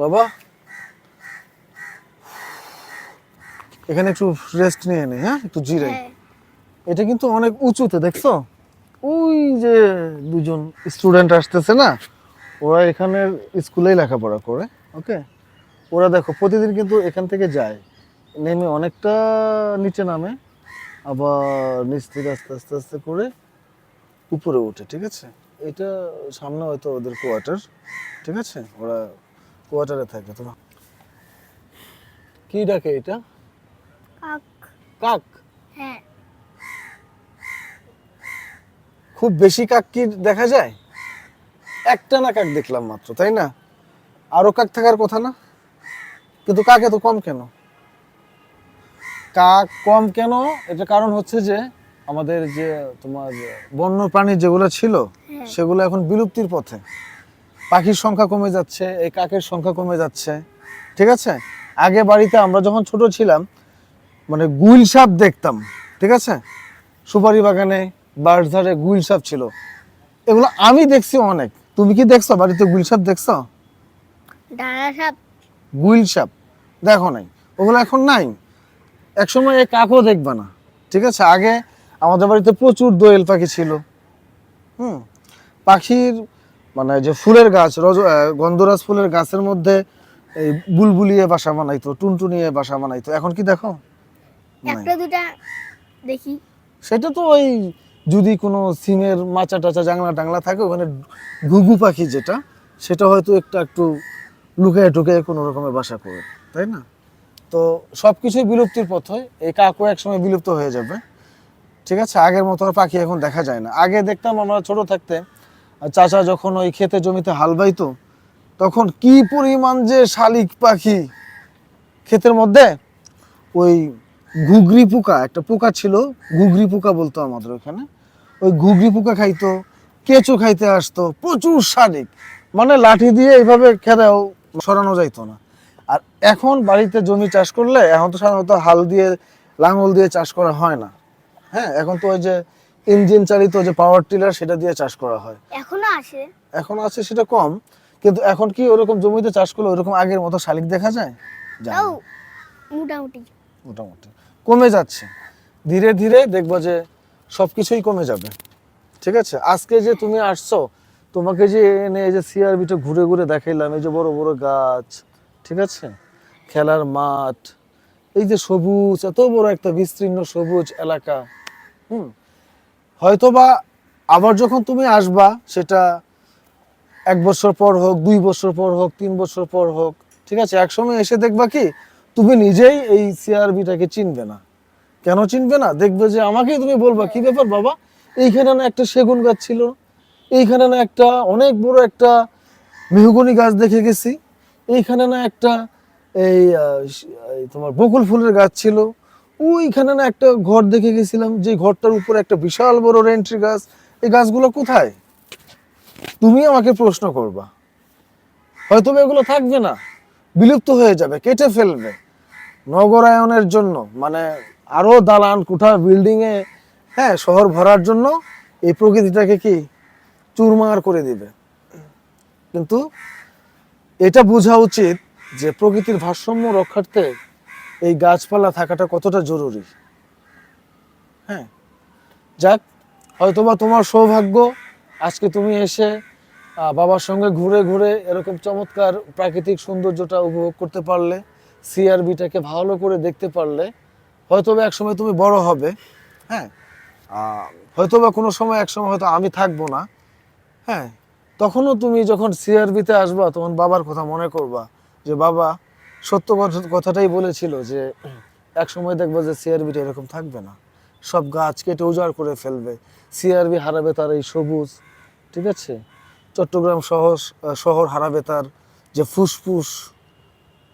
বাবা। এখানে একটু রেস্ট নিয়ে নে হ্যাঁ? একটু জিরাই। হ্যাঁ। এটা কিন্তু অনেক উঁচুতে দেখছ? ওই যে দুজন স্টুডেন্ট আসতেছে না ওরা এখানে স্কুলেই লেখাপড়া করে ওকে? ওরা দেখো প্রতিদিন কিন্তু এখান থেকে যায়। নেমে অনেকটা নিচে নামে আবার নিচ থেকে আস্তে আস্তে আস্তে করে উপরে ওঠে ঠিক আছে? এটা সামনে হয়তো ওদের কোয়ার্টার ঠিক আছে? ওরা কোয়ার্টারে থাকে তো। কি ডাকে এটা? কাক। কাক? হ্যাঁ। খুব বেশি কাক কি দেখা যায়? একটা না কাক দেখলাম মাত্র তাই না? আরও কাক থাকার কথা না? কিন্তু কাক এত কম কেন? কাক কম কেন? এটা কারণ হচ্ছে যে আমাদের যে তোমার বন্য প্রাণী যেগুলো ছিল হ্যাঁ। সেগুলো এখন বিলুপ্তির পথে। পাখির সংখ্যা কমে যাচ্ছে এই কাকের সংখ্যা কমে যাচ্ছে ঠিক আছে? আগে বাড়িতে আমরা যখন ছোট ছিলাম মানে গুইল সাপ দেখতাম ঠিক আছে? সুপারি বাগানে বাঁশঝাড়ে গুইল সাপ ছিল। এগুলো আমি দেখছি অনেক। তুমি কি দেখছ? বাড়িতে গুইল সাপ দেখছ? গুইল সাপ। দেখো নাই। ওগুলো এখন নাই। একসময় এই কাকও দেখবে না ঠিক আছে? আগে আমাদের বাড়িতে প্রচুর দোয়েল পাখি ছিল। হুম? পাখির মানে যে ফুলের গাছ রজ গন্ধরাজ ফুলের গাছের মধ্যে এই বুলবুলিয়ে বাসা বানাইতো টুনটুনিয়ে বাসা বানাইতো। এখন কি দেখো? নাই। একটা দুটা দেখি। সেটা তো ওই যদি কোনো সিমের মাচা টাচা জাংলা টাংলা থাকে ওখানে ঘুঘু পাখি যেটা সেটা হয়তো একটা একটু লুকায় টুকায় কোনো রকমের বাসা করে তাই না? তো সব কিছুই বিলুপ্তির পথে এই কাকু একসময় বিলুপ্ত হয়ে যাবে। ঠিক আছে? আগের মতো আর পাখি এখন দেখা যায় না। আগে দেখতাম আমরা ছোট থাকতে চাচা যখন ওই ক্ষেতে জমিতে হাল বাইতো, তখন কি পরিমাণ যে শালিক পাখি ক্ষেতের মধ্যে? ওই ঘুগরি পোকা, একটা পোকা ছিল, ঘুগরি পোকা বলতো আমাদের ওখানে। ওই ঘুগরি পোকা খাইতো, কেঁচো খাইতে আসতো, প্রচুর শালিক। মানে লাঠি দিয়ে এইভাবে খেদাও সরানো যাইতো না। আর এখন বাড়িতে জমি চাষ করলে, এখন তো সাধারণত হাল দিয়ে, লাঙল দিয়ে চাষ করা হয় না। হ্যাঁ এখন তো ওই যে ইঞ্জিন চালিত যে পাওয়ার টিলার সেটা দিয়ে চাষ করা হয়। এখনও আছে? এখন আছে সেটা কম। কিন্তু এখন কি ওরকম জমিতে চাষ করলে ওরকম আগের মতো শালিক দেখা যায়। তাও মোটামুটি। মোটামুটি। কমে যাচ্ছে। ধীরে ধীরে দেখব যে সব কিছুই কমে যাবে। ঠিক আছে? আজকে যে তুমি আসছো তোমাকে যে এনে এই যে সিআরবিটা ঘুরে ঘুরে দেখাইলাম এই যে বড় বড় গাছ ঠিক আছে? খেলার মাঠ এই যে সবুজ এত বড় একটা বিস্তীর্ণ সবুজ এলাকা হুম? হয়তোবা আবার যখন তুমি আসবা, সেটা এক বছর পর হোক, দুই বছর পর হোক, তিন বছর পর হোক, ঠিক আছে? একসময় এসে দেখবা কি, তুমি নিজেই এই সিআরবিটাকে চিনবে না। কেন চিনবে না? দেখবে যে আমাকেই তুমি বলবা, কি ব্যাপার বাবা? এইখানে না একটা সেগুন গাছ ছিল। এইখানে না একটা অনেক বড় একটা মেহগনি গাছ দেখে গেছি। এইখানে না একটা এই তোমার বকুল ফুলের গাছ ছিল। ওইখানে না একটা ঘর দেখে গেছিলাম, যে ঘরটার উপরে একটা বিশাল বড় রেন্ট্রি গাছ। এই গাছগুলো কোথায়? তুমি আমাকে প্রশ্ন করবা। হয়তো এগুলো থাকবে না। বিলুপ্ত হয়ে যাবে, কেটে ফেলবে। নগরায়নের জন্য মানে আরও দালান কুঠা বিল্ডিং এ হ্যাঁ শহর ভরার জন্য এই প্রকৃতিটাকে কি চুরমার করে দিবে। কিন্তু এটা বোঝা উচিত যে প্রকৃতির ভারসাম্য রক্ষার্থে এই গাছপালা থাকাটা কতটা জরুরি? হ্যাঁ যাক, হয়তোবা তোমার সৌভাগ্য, আজকে তুমি এসে বাবার সঙ্গে ঘুরে ঘুরে এরকম চমৎকার প্রাকৃতিক সৌন্দর্যটা উপভোগ করতে পারলে সিআরবিটাকে ভালো করে দেখতে পারলে, হয়তোবা এক সময় তুমি বড় হবে হ্যাঁ হয়তোবা কোনো সময় এক সময় হয়তো আমি থাকব না হ্যাঁ তখনও তুমি যখন সিআরবিতে আসবা, তখন বাবার কথা মনে করবা যে, বাবা সত্য কথাটাই বলেছিল যে, এক সময় দেখবা যে সিআরবিটা এরকম থাকবে না। সব গাছ কেটে উজাড় করে ফেলবে। সিআরবি হারাবে তার এই সবুজ, ঠিক আছে? চট্টগ্রাম শহর শহর হারাবে তার যে ফুসফুস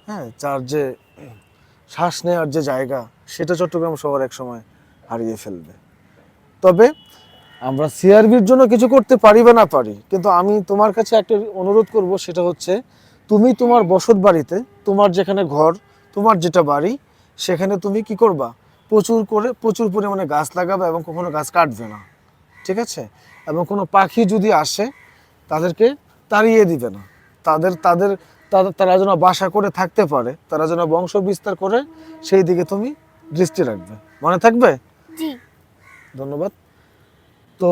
হ্যাঁ তার যে শ্বাস নেওয়ার যে জায়গা, সেটা চট্টগ্রাম শহর এক সময় হারিয়ে ফেলবে। তবে আমরা সিআরবির জন্য কিছু করতে পারি বা না পারি, কিন্তু আমি তোমার কাছে একটা অনুরোধ করব, সেটা হচ্ছে, তুমি তোমার বসত বাড়িতে তোমার যেখানে ঘর তোমার যেটা বাড়ি সেখানে তুমি কি করবা? প্রচুর করে প্রচুর পরিমাণে গাছ লাগাবে এবং কখনো গাছ কাটবে না। ঠিক আছে? এবং কোনো পাখি যদি আসে তাদেরকে তাড়িয়ে দিবে না। তাদের তাদের তারা যেন বাসা করে থাকতে পারে তারা যেন বংশ বিস্তার করে সেই দিকে তুমি দৃষ্টি রাখবে। মনে থাকবে? ধন্যবাদ। তো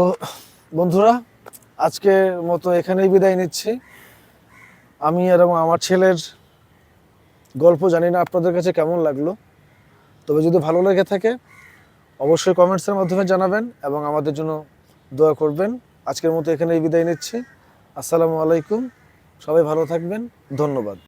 বন্ধুরা আজকের মতো এখানেই বিদায় নিচ্ছি। আমি এবং আমার ছেলের গল্প জানি না আপনাদের কাছে কেমন লাগল। তবে যদি ভালো লেগে থাকে, অবশ্যই কমেন্টসের মাধ্যমে জানাবেন এবং আমাদের জন্য দোয়া করবেন। আজকের মতো এখানেই বিদায় নিচ্ছি। আসসালামু আলাইকুম। সবাই ভালো থাকবেন। ধন্যবাদ।